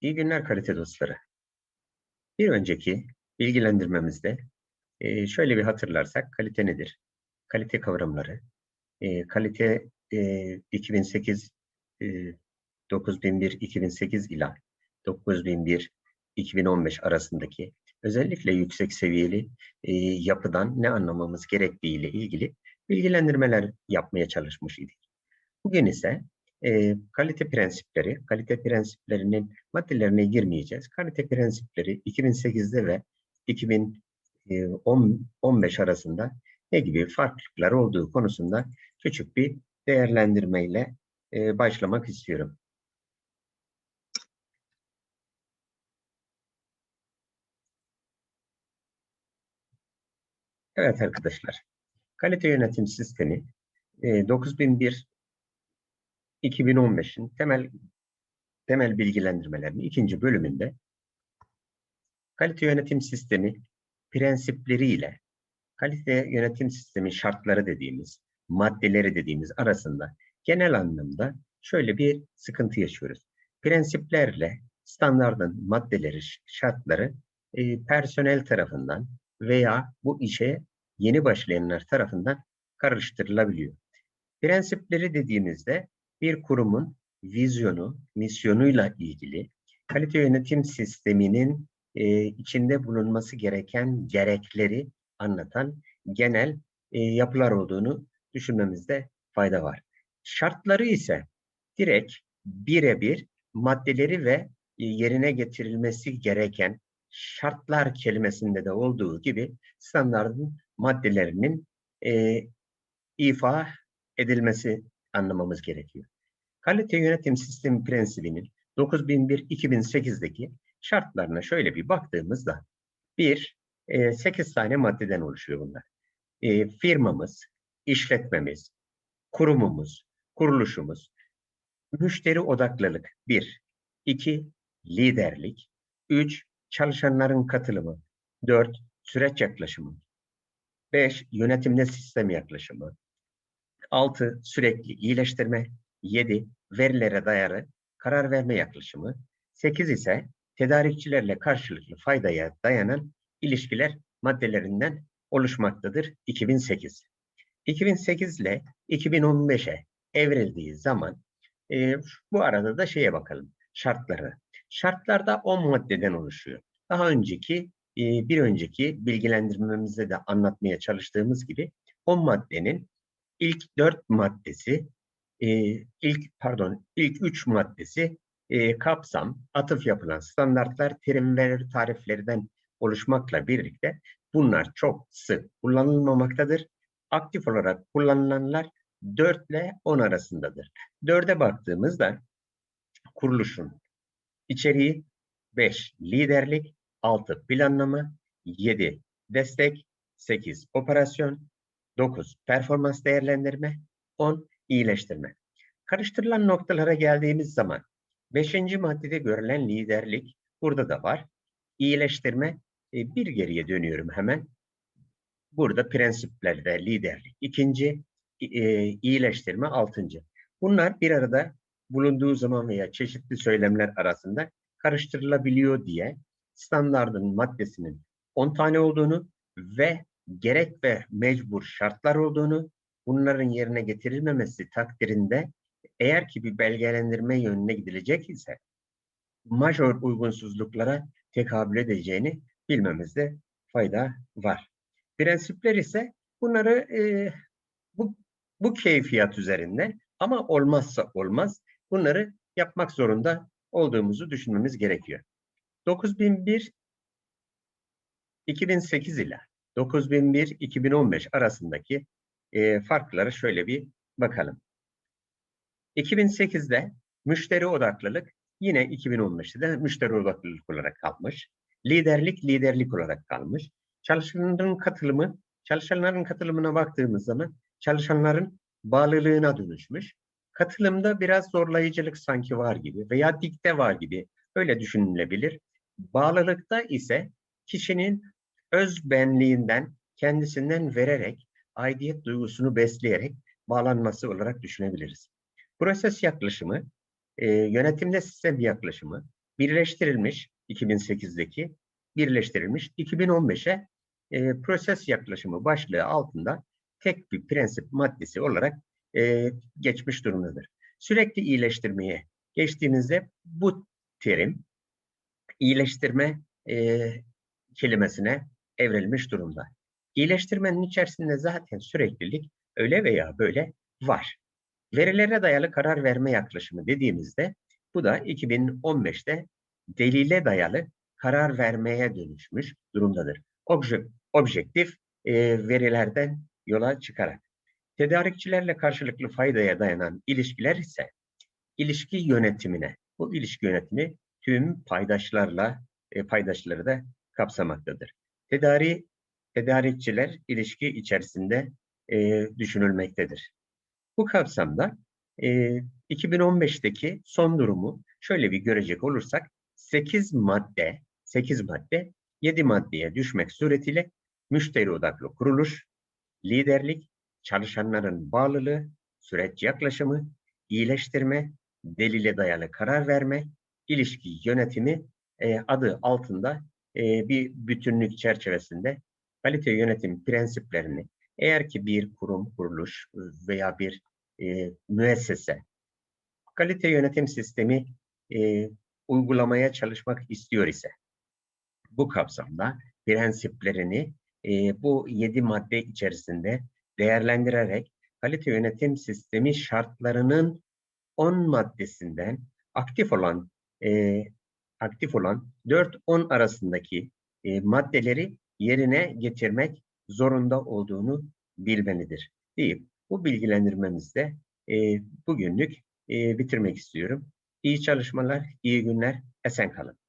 İyi günler kalite dostları. Bir önceki bilgilendirmemizde e, şöyle bir hatırlarsak kalite nedir? Kalite kavramları, e, kalite e, 2008 e, 9001-2008 ila 9001-2015 arasındaki özellikle yüksek seviyeli e, yapıdan ne anlamamız gerektiği ile ilgili bilgilendirmeler yapmaya çalışmış idik. Bugün ise e, kalite prensipleri, kalite prensiplerinin maddelerine girmeyeceğiz. Kalite prensipleri 2008'de ve 2015 arasında ne gibi farklılıklar olduğu konusunda küçük bir değerlendirmeyle e, başlamak istiyorum. Evet arkadaşlar, kalite yönetim sistemi e, 9001 2015'in temel temel bilgilendirmelerinin ikinci bölümünde kalite yönetim sistemi prensipleriyle kalite yönetim sistemi şartları dediğimiz, maddeleri dediğimiz arasında genel anlamda şöyle bir sıkıntı yaşıyoruz. Prensiplerle standardın maddeleri, şartları e, personel tarafından veya bu işe yeni başlayanlar tarafından karıştırılabiliyor. Prensipleri dediğimizde bir kurumun vizyonu, misyonuyla ilgili kalite yönetim sisteminin e, içinde bulunması gereken gerekleri anlatan genel e, yapılar olduğunu düşünmemizde fayda var. Şartları ise direkt birebir maddeleri ve e, yerine getirilmesi gereken şartlar kelimesinde de olduğu gibi standartın maddelerinin e, ifa edilmesi anlamamız gerekiyor. Kalite yönetim sistemi prensibinin 9001-2008'deki şartlarına şöyle bir baktığımızda bir, e, 8 tane maddeden oluşuyor bunlar. E, firmamız, işletmemiz, kurumumuz, kuruluşumuz, müşteri odaklılık bir, iki, liderlik, üç, çalışanların katılımı, dört, süreç yaklaşımı, beş, yönetimde sistem yaklaşımı, 6. Sürekli iyileştirme. 7. Verilere dayalı karar verme yaklaşımı. 8 ise tedarikçilerle karşılıklı faydaya dayanan ilişkiler maddelerinden oluşmaktadır 2008. 2008 ile 2015'e evrildiği zaman e, bu arada da şeye bakalım şartları. Şartlarda 10 maddeden oluşuyor. Daha önceki e, bir önceki bilgilendirmemizde de anlatmaya çalıştığımız gibi 10 maddenin ilk dört maddesi, e, ilk pardon ilk üç maddesi e, kapsam, atıf yapılan standartlar, terimler, tariflerden oluşmakla birlikte bunlar çok sık kullanılmamaktadır. Aktif olarak kullanılanlar 4 ile 10 arasındadır. 4'e baktığımızda kuruluşun içeriği 5 liderlik, 6 planlama, 7 destek, 8 operasyon, 9. Performans değerlendirme. 10. iyileştirme. Karıştırılan noktalara geldiğimiz zaman 5. maddede görülen liderlik burada da var. İyileştirme e, bir geriye dönüyorum hemen. Burada prensiplerde liderlik ikinci, e, iyileştirme altıncı. Bunlar bir arada bulunduğu zaman veya çeşitli söylemler arasında karıştırılabiliyor diye standardın maddesinin 10 tane olduğunu ve gerek ve mecbur şartlar olduğunu, bunların yerine getirilmemesi takdirinde eğer ki bir belgelendirme yönüne gidilecek ise majör uygunsuzluklara tekabül edeceğini bilmemizde fayda var. Prensipler ise bunları e, bu, bu keyfiyat üzerinde ama olmazsa olmaz bunları yapmak zorunda olduğumuzu düşünmemiz gerekiyor. 9001 2008 ile 9001-2015 arasındaki e, farklara şöyle bir bakalım. 2008'de müşteri odaklılık yine 2015'te de müşteri odaklılık olarak kalmış. Liderlik liderlik olarak kalmış. Çalışanların katılımı, çalışanların katılımına baktığımız zaman çalışanların bağlılığına dönüşmüş. Katılımda biraz zorlayıcılık sanki var gibi veya dikte var gibi öyle düşünülebilir. Bağlılıkta ise kişinin öz benliğinden, kendisinden vererek, aidiyet duygusunu besleyerek bağlanması olarak düşünebiliriz. Proses yaklaşımı, e, yönetimde sistem yaklaşımı, birleştirilmiş 2008'deki birleştirilmiş 2015'e e, proses yaklaşımı başlığı altında tek bir prensip maddesi olarak e, geçmiş durumdadır. Sürekli iyileştirmeye geçtiğimizde bu terim iyileştirme e, kelimesine evrilmiş durumda. İyileştirmenin içerisinde zaten süreklilik öyle veya böyle var. Verilere dayalı karar verme yaklaşımı dediğimizde bu da 2015'te delile dayalı karar vermeye dönüşmüş durumdadır. Obje, objektif e, verilerden yola çıkarak. Tedarikçilerle karşılıklı faydaya dayanan ilişkiler ise ilişki yönetimine, bu ilişki yönetimi tüm paydaşlarla e, paydaşları da kapsamaktadır. Tedari, tedarikçiler ilişki içerisinde e, düşünülmektedir. Bu kapsamda e, 2015'teki son durumu şöyle bir görecek olursak 8 madde, 8 madde 7 maddeye düşmek suretiyle müşteri odaklı kuruluş, liderlik, çalışanların bağlılığı, süreç yaklaşımı, iyileştirme, delile dayalı karar verme, ilişki yönetimi e, adı altında e, bir bütünlük çerçevesinde kalite yönetim prensiplerini eğer ki bir kurum, kuruluş veya bir e, müessese kalite yönetim sistemi e, uygulamaya çalışmak istiyor ise bu kapsamda prensiplerini e, bu yedi madde içerisinde değerlendirerek kalite yönetim sistemi şartlarının 10 maddesinden aktif olan e, aktif olan 4-10 arasındaki e, maddeleri yerine getirmek zorunda olduğunu bilmelidir deyip bu bilgilendirmemizde e, bugünlük e, bitirmek istiyorum. İyi çalışmalar, iyi günler, esen kalın.